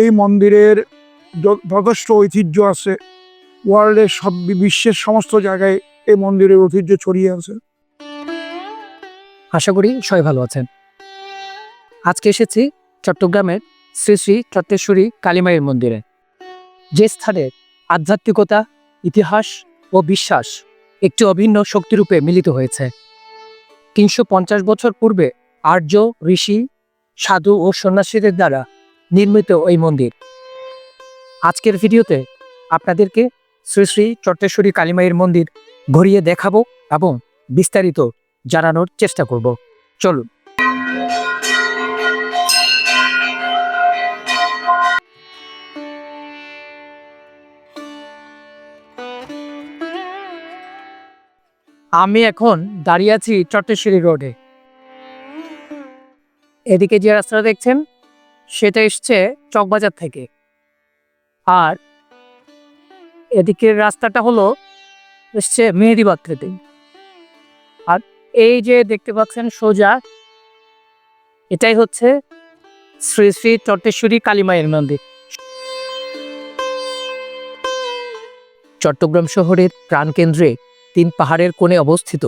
এই মন্দিরের যথেষ্ট ঐতিহ্য আছে ওয়ার্ল্ডের সব বিশ্বের সমস্ত জায়গায় এই মন্দিরের ঐতিহ্য ছড়িয়ে আছে। আশা করি সবাই ভালো আছেন। আজকে এসেছি চট্টগ্রামের শ্রী শ্রী চট্টেশ্বরী কালীমায়ের মন্দিরে। যে স্থানে আধ্যাত্মিকতা, ইতিহাস ও বিশ্বাস একটি অভিন্ন শক্তিরূপে মিলিত হয়েছে। তিনশো পঞ্চাশ বছর পূর্বে আর্য, ঋষি, সাধু ও সন্ন্যাসীদের দ্বারা নির্মিত এই মন্দির। আজকের ভিডিওতে আপনাদেরকে শ্রী শ্রী চট্টেশ্বরী কালীমায়ের মন্দির ঘুরিয়ে দেখাবো এবং বিস্তারিত জানানোর চেষ্টা করব। চলুন। আমি এখন দাঁড়িয়ে আছি চট্টেশ্বরী রোডে। এদিকে যে রাস্তাটা দেখছেন সেটা এসছে চকবাজার থেকে। আর এদিকের রাস্তাটা হলো এসছে মেহেদিবাদ থেকে। আর এই যে দেখতে পাচ্ছেন সোজা, এটাই হচ্ছে শ্রী শ্রী চট্টেশ্বরী কালীমায়ের মন্দির। চট্টগ্রাম শহরের প্রাণকেন্দ্রে তিন পাহাড়ের কোণে অবস্থিত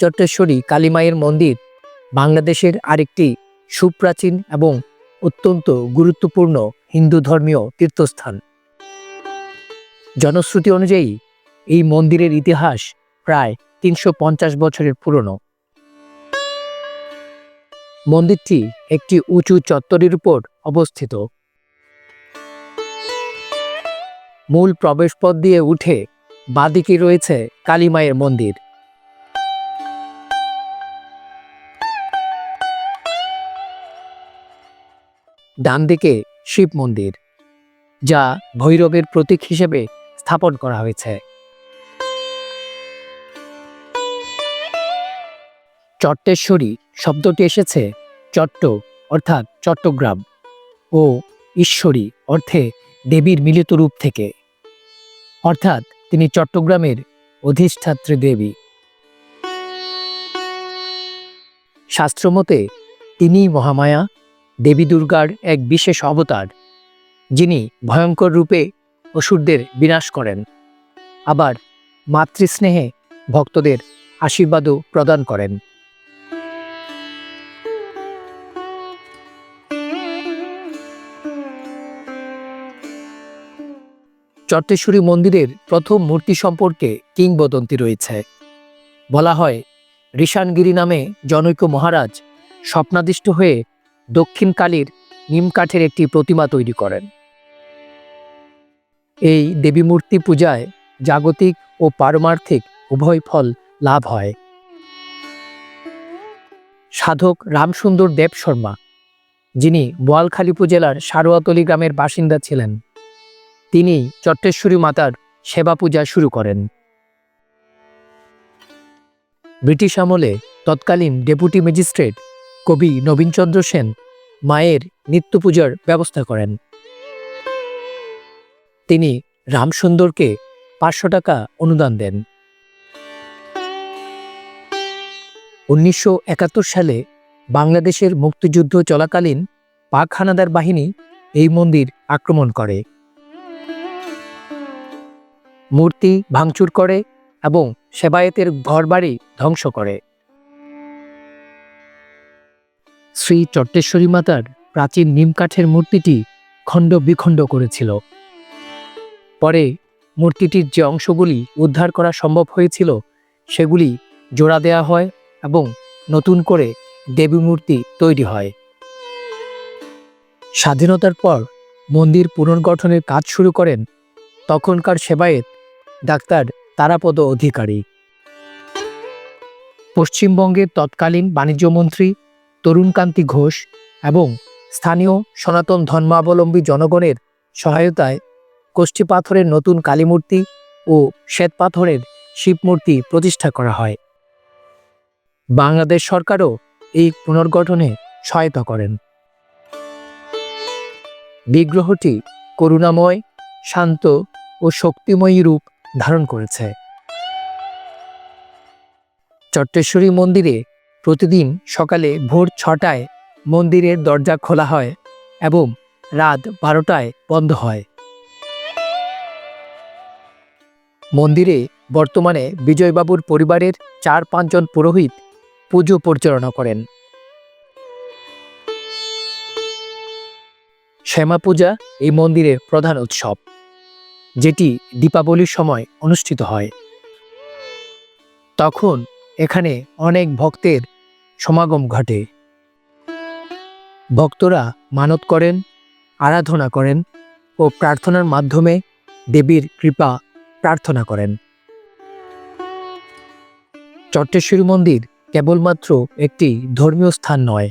চট্টেশ্বরী কালীমায়ের মন্দির বাংলাদেশের আরেকটি সুপ্রাচীন এবং অত্যন্ত গুরুত্বপূর্ণ হিন্দু ধর্মীয় তীর্থস্থান। জনশ্রুতি অনুযায়ী, এই মন্দিরের ইতিহাস প্রায় তিনশো পঞ্চাশ বছরের পুরনো। মন্দিরটি একটি উঁচু চত্বরের উপর অবস্থিত। মূল প্রবেশপথ দিয়ে উঠে বাদিকে রয়েছে কালীমায়ের মন্দির। ডান দিকে শিব মন্দির, যা ভৈরবের প্রতীক হিসেবে স্থাপন করা হয়েছে। চট্টেশ্বরী শব্দটি এসেছে চট্ট, অর্থাৎ চট্টগ্রাম, ও ঈশ্বরী অর্থে দেবীর মিলিত রূপ থেকে। অর্থাৎ তিনি চট্টগ্রামের অধিষ্ঠাত্রী দেবী। শাস্ত্রমতে তিনি মহামায়া দেবী দুর্গার এক বিশেষ অবতার, যিনি ভয়ঙ্কর রূপে অসুরদের বিনাশ করেন। আবার মাতৃস্নেহে ভক্তদের আশীর্বাদও প্রদান করেন। চট্টেশ্বরী মন্দিরের প্রথম মূর্তি সম্পর্কে কিংবদন্তি রয়েছে। বলা হয় ঋষানগিরি নামে জনৈক মহারাজ স্বপ্নাদিষ্ট হয়ে দক্ষিণ কালীর নিমকাঠের একটি প্রতিমা তৈরি করেন। এই দেবী মূর্তি পূজায় জাগতিক ও পারমার্থিক উভয় ফল লাভ হয়। সাধক রামসুন্দর দেব শর্মা, যিনি বোয়ালখালী উপজেলার সারোয়াতলি গ্রামের বাসিন্দা ছিলেন, তিনি চট্টেশ্বরী মাতার সেবা পূজা শুরু করেন। ব্রিটিশ আমলে তৎকালীন ডেপুটি ম্যাজিস্ট্রেট কবি নবীনচন্দ্র সেন মায়ের নিত্য পূজার ব্যবস্থা করেন। তিনি রামসুন্দরকে পাঁচশো টাকা অনুদান দেন। উনিশশো একাত্তর সালে বাংলাদেশের মুক্তিযুদ্ধ চলাকালীন পাক হানাদার বাহিনী এই মন্দির আক্রমণ করে। মূর্তি ভাঙচুর করে এবং সেবায়েতের ঘরবাড়ি ধ্বংস করে। শ্রী চট্টেশ্বরী মাতার প্রাচীন নিমকাঠের মূর্তিটি খণ্ড বিখণ্ড করেছিল। পরে মূর্তিটির যে অংশগুলি উদ্ধার করা সম্ভব হয়েছিল, সেগুলি জোড়া দেয়া হয় এবং নতুন করে দেবী মূর্তি তৈরি হয়। স্বাধীনতার পর মন্দির পুনর্গঠনের কাজ শুরু করেন তখনকার সেবায়েত ডাক্তার তারাপদ অধিকারী। পশ্চিমবঙ্গের তৎকালীন বাণিজ্যমন্ত্রী তরুণকান্তি ঘোষ এবং স্থানীয় সনাতন ধর্মাবলম্বী জনগণের সহায়তায় কোষ্ঠী পাথরের নতুন কালীমূর্তি ও শ্বেতপাথরের শিবমূর্তি প্রতিষ্ঠা করা হয়। বাংলাদেশ সরকারও এই পুনর্গঠনে সহায়তা করেন। বিগ্রহটি করুণাময়, শান্ত ও শক্তিময়ী রূপ ধারণ করেছে। চট্টেশ্বরী মন্দিরে প্রতিদিন সকালে ভোর ছটায় মন্দিরের দরজা খোলা হয় এবং রাত বারোটায় বন্ধ হয়। মন্দিরে বর্তমানে বিজয়বাবুর পরিবারের চার পাঁচজন পুরোহিত পুজো পরিচালনা করেন। শ্যামা পূজা এই মন্দিরের প্রধান উৎসব, যেটি দীপাবলির সময় অনুষ্ঠিত হয়। তখন এখানে অনেক ভক্তের সমাগম ঘটে। ভক্তরা মানত করেন, আরাধনা করেন ও প্রার্থনার মাধ্যমে দেবীর কৃপা প্রার্থনা করেন। চট্টেশ্বরী মন্দির কেবলমাত্র একটি ধর্মীয় স্থান নয়।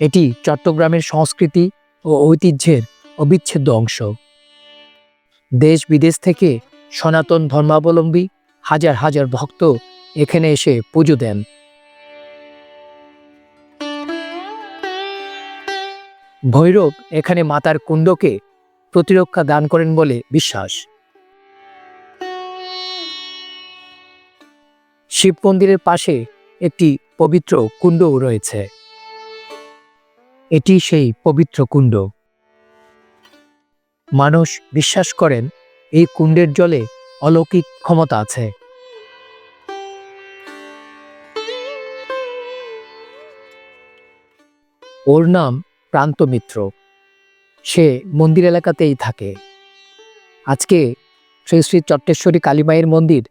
এটি চট্টগ্রামের সংস্কৃতি ও ঐতিহ্যের অবিচ্ছেদ্য অংশ। দেশ বিদেশ থেকে সনাতন ধর্মাবলম্বী হাজার হাজার ভক্ত এখানে এসে পুজো দেন। ভৈরব এখানে মাতার কুণ্ডকে প্রতিরক্ষা দান করেন বলে বিশ্বাস। শিব মন্দিরের পাশে একটি পবিত্র কুণ্ডও রয়েছে। এটি সেই পবিত্র কুণ্ড। মানুষ বিশ্বাস করেন, এই কুণ্ডের জলে অলৌকিক ক্ষমতা আছে। ওর নাম প্রান্তমিত্র। সে মন্দির এলাকাতেই থাকে। আজকে শ্রী শ্রী চট্টেশ্বরী কালীমায়ের মন্দির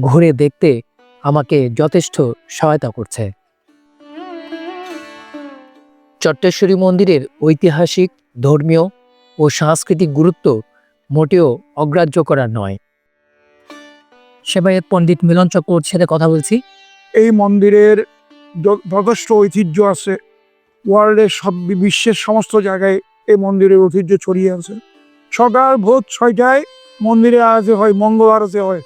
ঘুরে দেখতে আমাকে যথেষ্ট সহায়তা করছে। চট্টেশ্বরী মন্দিরের ঐতিহাসিক, ধর্মীয় ও সাংস্কৃতিক গুরুত্ব মোটেও অগ্রাহ্য করার নয়। সেবায়ত পণ্ডিত মিলন চক্রবর্তীর সাথে কথা বলছি। এই মন্দিরের যথেষ্ট ঐতিহ্য আছে। ওয়ার্ল্ডের সব বিশ্বের সমস্ত জায়গায় এই মন্দিরের ঐতিহ্য ছড়িয়ে আছে। সকাল ভোর ছয়টায় মন্দিরে আরতি হয় মঙ্গল আরতি হয়।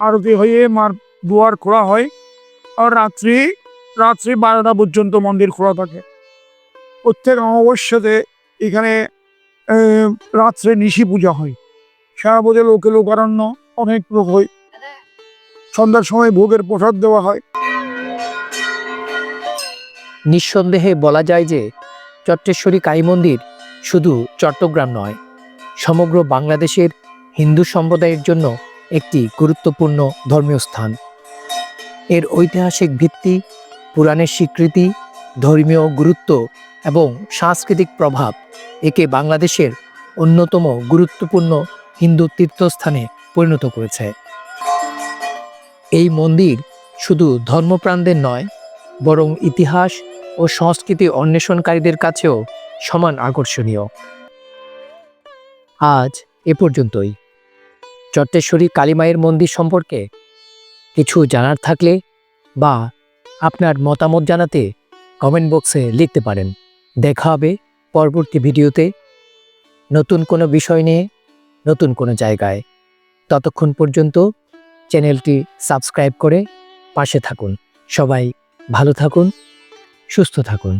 আরতি হয়ে মার দুয়ার খোলা হয় আর রাত্রি রাত্রি বারোটা পর্যন্ত মন্দির খোলা থাকে। প্রত্যেক অমাবস্যাতে এখানে রাত্রে নিশি পূজা হয়। সারা বোঝে লোকে লোকারণ্য অনেক লোক হয়। সন্ধ্যার সময় ভোগের প্রসাদ দেওয়া হয়। নিঃসন্দেহে বলা যায় যে চট্টেশ্বরী কালী মন্দির শুধু চট্টগ্রাম নয়, সমগ্র বাংলাদেশের হিন্দু সম্প্রদায়ের জন্য একটি গুরুত্বপূর্ণ ধর্মীয় স্থান। এর ঐতিহাসিক ভিত্তি, পুরাণের স্বীকৃতি, ধর্মীয় গুরুত্ব এবং সাংস্কৃতিক প্রভাব একে বাংলাদেশের অন্যতম গুরুত্বপূর্ণ হিন্দু তীর্থস্থানে পরিণত করেছে। এই মন্দির শুধু ধর্মপ্রাণদের নয়, বরং ইতিহাস ও সংস্কৃতি অন্বেষণকারীদের কাছেও সমান আকর্ষণীয়। আজ এ পর্যন্তই। চট্টেশ্বরী কালীমায়ের মন্দির সম্পর্কে কিছু জানার থাকলে বা আপনার মতামত জানাতে কমেন্ট বক্সে লিখতে পারেন। দেখা হবে পরবর্তী ভিডিওতে নতুন কোনো বিষয় নিয়ে, নতুন কোনো জায়গায়। ততক্ষণ পর্যন্ত চ্যানেলটি সাবস্ক্রাইব করে পাশে থাকুন। সবাই ভালো থাকুন। সুস্থ থাকুন।